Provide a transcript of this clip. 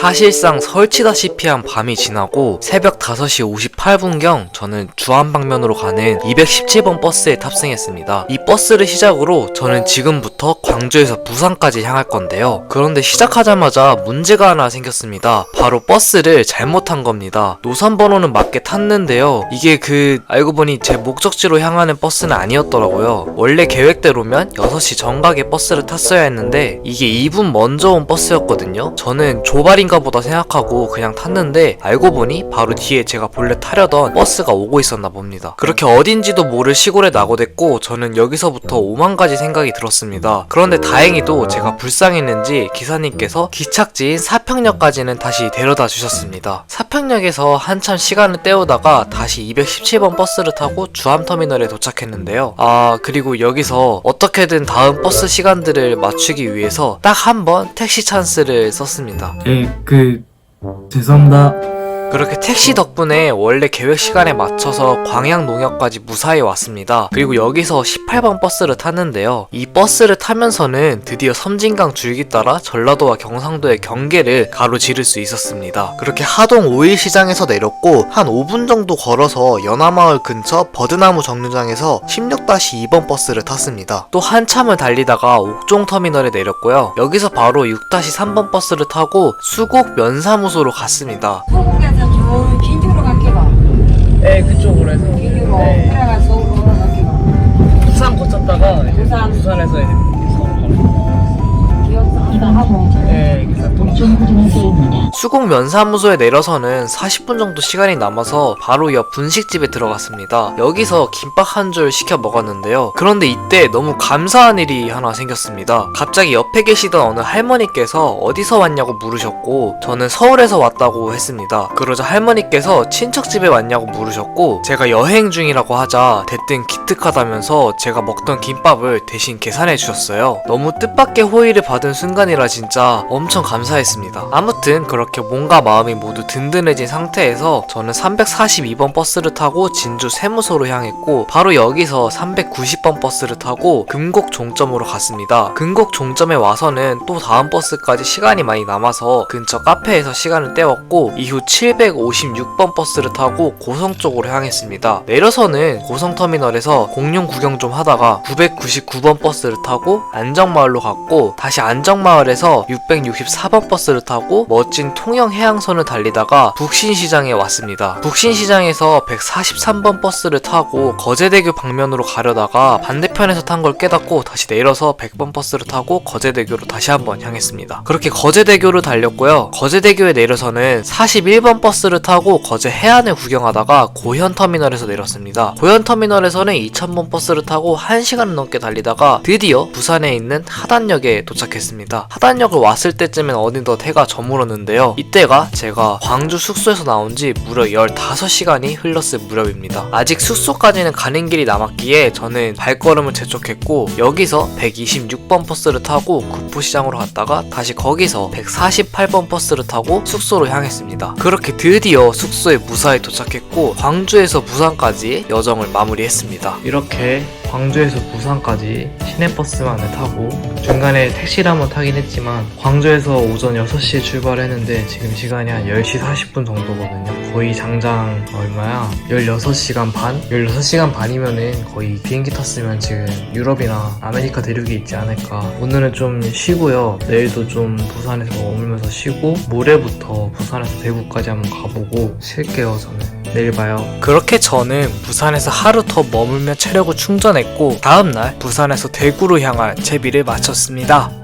사실상 설치다시피 한 밤이 지나고 새벽 5시 58분경 저는 주안 방면으로 가는 217번 버스에 탑승했습니다. 이 버스를 시작으로 저는 지금부터 광주에서 부산까지 향할 건데요. 그런데 시작하자마자 문제가 하나 생겼습니다. 바로 버스를 잘못한 겁니다. 노선 번호는 맞게 탔는데요. 이게 그 알고 보니 제 목적지로 향하는 버스는 아니었더라고요. 원래 계획대로면 6시 정각에 버스를 탔어야 했는데 이게 2분 먼저 온 버스였거든요. 저는 조 발인가 보다 생각하고 그냥 탔는데 알고 보니 바로 뒤에 제가 본래 타려던 버스가 오고 있었나 봅니다. 그렇게 어딘지도 모를 시골에 낙오됐고 저는 여기서부터 오만 가지 생각이 들었습니다. 그런데 다행히도 제가 불쌍했는지 기사님께서 기착지인 사평역까지는 다시 데려다 주셨습니다. 사 평역에서 한참 시간을 때우다가 다시 217번 버스를 타고 주암터미널에 도착했는데요. 아 그리고 여기서 어떻게든 다음 버스 시간들을 맞추기 위해서 딱 한 번 택시 찬스를 썼습니다. 예, 그 죄송합니다. 그렇게 택시 덕분에 원래 계획 시간에 맞춰서 광양농역까지 무사히 왔습니다. 그리고 여기서 18번 버스를 탔는데요. 이 버스를 타면서는 드디어 섬진강 줄기 따라 전라도와 경상도의 경계를 가로지를 수 있었습니다. 그렇게 하동 5일 시장에서 내렸고 한 5분 정도 걸어서 연화마을 근처 버드나무 정류장에서 16-2번 버스를 탔습니다. 또 한참을 달리다가 옥종터미널에 내렸고요. 여기서 바로 6-3번 버스를 타고 수곡 면사무소로 갔습니다. 소국에서 저 진주로 갈게 봐. 네, 그쪽으로 해서. 진주로 네. 그래가 서울로 갈게 봐. 부산 거쳤다가 부산. 부산에서 이제 수곡 면사무소에 내려서는 40분 정도 시간이 남아서 바로 옆 분식집에 들어갔습니다. 여기서 김밥 한 줄 시켜 먹었는데요. 그런데 이때 너무 감사한 일이 하나 생겼습니다. 갑자기 옆에 계시던 어느 할머니께서 어디서 왔냐고 물으셨고 저는 서울에서 왔다고 했습니다. 그러자 할머니께서 친척집에 왔냐고 물으셨고 제가 여행 중이라고 하자 대뜸 기특하다면서 제가 먹던 김밥을 대신 계산해 주셨어요. 너무 뜻밖의 호의를 받은 순간 이라 진짜 엄청 감사했습니다. 아무튼 그렇게 몸과 마음이 모두 든든해진 상태에서 저는 342번 버스를 타고 진주 세무소로 향했고 바로 여기서 390번 버스를 타고 금곡 종점으로 갔습니다. 금곡 종점에 와서는 또 다음 버스까지 시간이 많이 남아서 근처 카페에서 시간을 때웠고 이후 756번 버스를 타고 고성 쪽으로 향했습니다. 내려서는 고성터미널에서 공룡 구경 좀 하다가 999번 버스를 타고 안정마을로 갔고 다시 안정마을 에서 664번 버스를 타고 멋진 통영 해양선을 달리다가 북신시장에 왔습니다. 북신시장에서 143번 버스를 타고 거제대교 방면으로 가려다가 반대편에서 탄 걸 깨닫고 다시 내려서 100번 버스를 타고 거제대교로 다시 한번 향했습니다. 그렇게 거제대교를 달렸고요. 거제대교에 내려서는 41번 버스를 타고 거제 해안을 구경하다가 고현터미널에서 내렸습니다. 고현터미널에서는 2000번 버스를 타고 1시간 넘게 달리다가 드디어 부산에 있는 하단역에 도착했습니다. 하단역을 왔을 때쯤엔 어느덧 해가 저물었는데요. 이때가 제가 광주 숙소에서 나온 지 무려 15시간이 흘렀을 무렵입니다. 아직 숙소까지는 가는 길이 남았기에 저는 발걸음을 재촉했고 여기서 126번 버스를 타고 구포시장으로 갔다가 다시 거기서 148번 버스를 타고 숙소로 향했습니다. 그렇게 드디어 숙소에 무사히 도착했고 광주에서 부산까지 여정을 마무리했습니다. 이렇게 광주에서 부산까지 시내버스만을 타고 중간에 택시를 한번 타긴 했지만 광주에서 오전 6시에 출발했는데 지금 시간이 한 10시 40분 정도거든요. 거의 장장 얼마야? 16시간 반? 16시간 반이면은 거의 비행기 탔으면 지금 유럽이나 아메리카 대륙에 있지 않을까. 오늘은 좀 쉬고요. 내일도 좀 부산에서 머물면서 쉬고 모레부터 부산에서 대구까지 한번 가보고 쉴게요 저는. 내일 봐요. 그렇게 저는 부산에서 하루 더 머물며 체력을 충전했고 다음날 부산에서 대구로 향할 채비를 마쳤습니다.